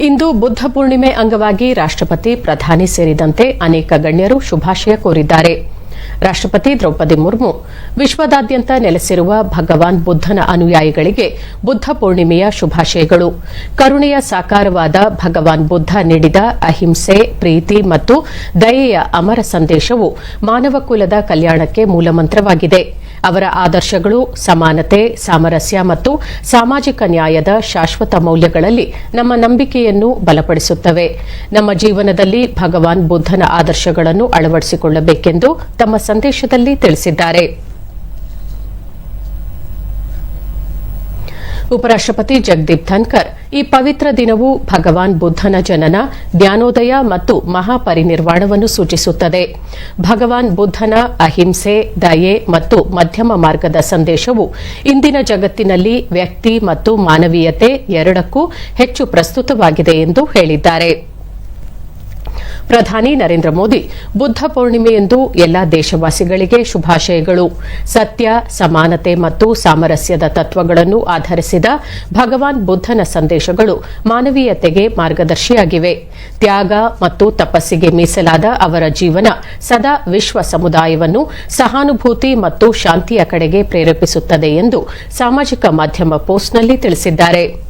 ಇಂದು ಬುದ್ಧ ಪೂರ್ಣಿಮೆ ಅಂಗವಾಗಿ ರಾಷ್ಟಪತಿ ಪ್ರಧಾನಿ ಸೇರಿದಂತೆ ಅನೇಕ ಗಣ್ಯರು ಶುಭಾಶಯ ಕೋರಿದ್ದಾರೆ. ರಾಷ್ಟಪತಿ ದ್ರೌಪದಿ ಮುರ್ಮು ವಿಶ್ವದಾದ್ಯಂತ ನೆಲೆಸಿರುವ ಭಗವಾನ್ ಬುದ್ದನ ಅನುಯಾಯಿಗಳಿಗೆ ಬುದ್ಧ ಪೂರ್ಣಿಮೆಯ ಶುಭಾಶಯಗಳು. ಕರುಣೆಯ ಸಾಕಾರವಾದ ಭಗವಾನ್ ಬುದ್ಧ ನೀಡಿದ ಅಹಿಂಸೆ, ಪ್ರೀತಿ ಮತ್ತು ದಯೆಯ ಅಮರ ಸಂದೇಶವು ಮಾನವ ಕುಲದ ಕಲ್ಯಾಣಕ್ಕೆ ಮೂಲಮಂತ್ರವಾಗಿದೆ. ಅವರ ಆದರ್ಶಗಳು, ಸಮಾನತೆ, ಸಾಮರಸ್ಯ ಮತ್ತು ಸಾಮಾಜಿಕ ನ್ಯಾಯದ ಶಾಶ್ವತ ಮೌಲ್ಯಗಳಲ್ಲಿ ನಮ್ಮ ನಂಬಿಕೆಯನ್ನು ಬಲಪಡಿಸುತ್ತವೆ. ನಮ್ಮ ಜೀವನದಲ್ಲಿ ಭಗವಾನ್ ಬುದ್ಧನ ಆದರ್ಶಗಳನ್ನು ಅಳವಡಿಸಿಕೊಳ್ಳಬೇಕೆಂದು ತಮ್ಮ ಸಂದೇಶದಲ್ಲಿ ತಿಳಿಸಿದ್ದಾರೆ. ಉಪರಾಷ್ಟಪತಿ ಜಗದೀಪ್ ಧನ್ಕರ್. ಈ ಪವಿತ್ರ ದಿನವು ಭಗವಾನ್ ಬುದ್ದನ ಜನನ, ಜ್ಞಾನೋದಯ ಮತ್ತು ಮಹಾಪರಿನಿರ್ವಾಣವನ್ನು ಸೂಚಿಸುತ್ತದೆ. ಭಗವಾನ್ ಬುದ್ದನ ಅಹಿಂಸೆ, ದಯೆ ಮತ್ತು ಮಧ್ಯಮ ಮಾರ್ಗದ ಸಂದೇಶವು ಇಂದಿನ ಜಗತ್ತಿನಲ್ಲಿ ವ್ಯಕ್ತಿ ಮತ್ತು ಮಾನವೀಯತೆ ಎರಡಕ್ಕೂ ಹೆಚ್ಚು ಪ್ರಸ್ತುತವಾಗಿದೆ ಎಂದು ಹೇಳಿದ್ದಾರೆ. ಪ್ರಧಾನಿ ನರೇಂದ್ರ ಮೋದಿ ಬುದ್ಧ ಪೂರ್ಣಿಮೆಯಂದು ಎಲ್ಲ ದೇಶವಾಸಿಗಳಿಗೆ ಶುಭಾಶಯಗಳು. ಸತ್ಯ, ಸಮಾನತೆ ಮತ್ತು ಸಾಮರಸ್ಯದ ತತ್ವಗಳನ್ನು ಆಧರಿಸಿದ ಭಗವಾನ್ ಬುದ್ದನ ಸಂದೇಶಗಳು ಮಾನವೀಯತೆಗೆ ಮಾರ್ಗದರ್ಶಿಯಾಗಿವೆ. ತ್ಯಾಗ ಮತ್ತು ತಪಸ್ಸಿಗೆ ಮೀಸಲಾದ ಅವರ ಜೀವನ ಸದಾ ವಿಶ್ವ ಸಮುದಾಯವನ್ನು ಸಹಾನುಭೂತಿ ಮತ್ತು ಶಾಂತಿಯ ಕಡೆಗೆ ಪ್ರೇರೇಪಿಸುತ್ತದೆ ಎಂದು ಸಾಮಾಜಿಕ ಮಾಧ್ಯಮ ಪೋಸ್ಟ್ನಲ್ಲಿ ತಿಳಿಸಿದ್ದಾರೆ.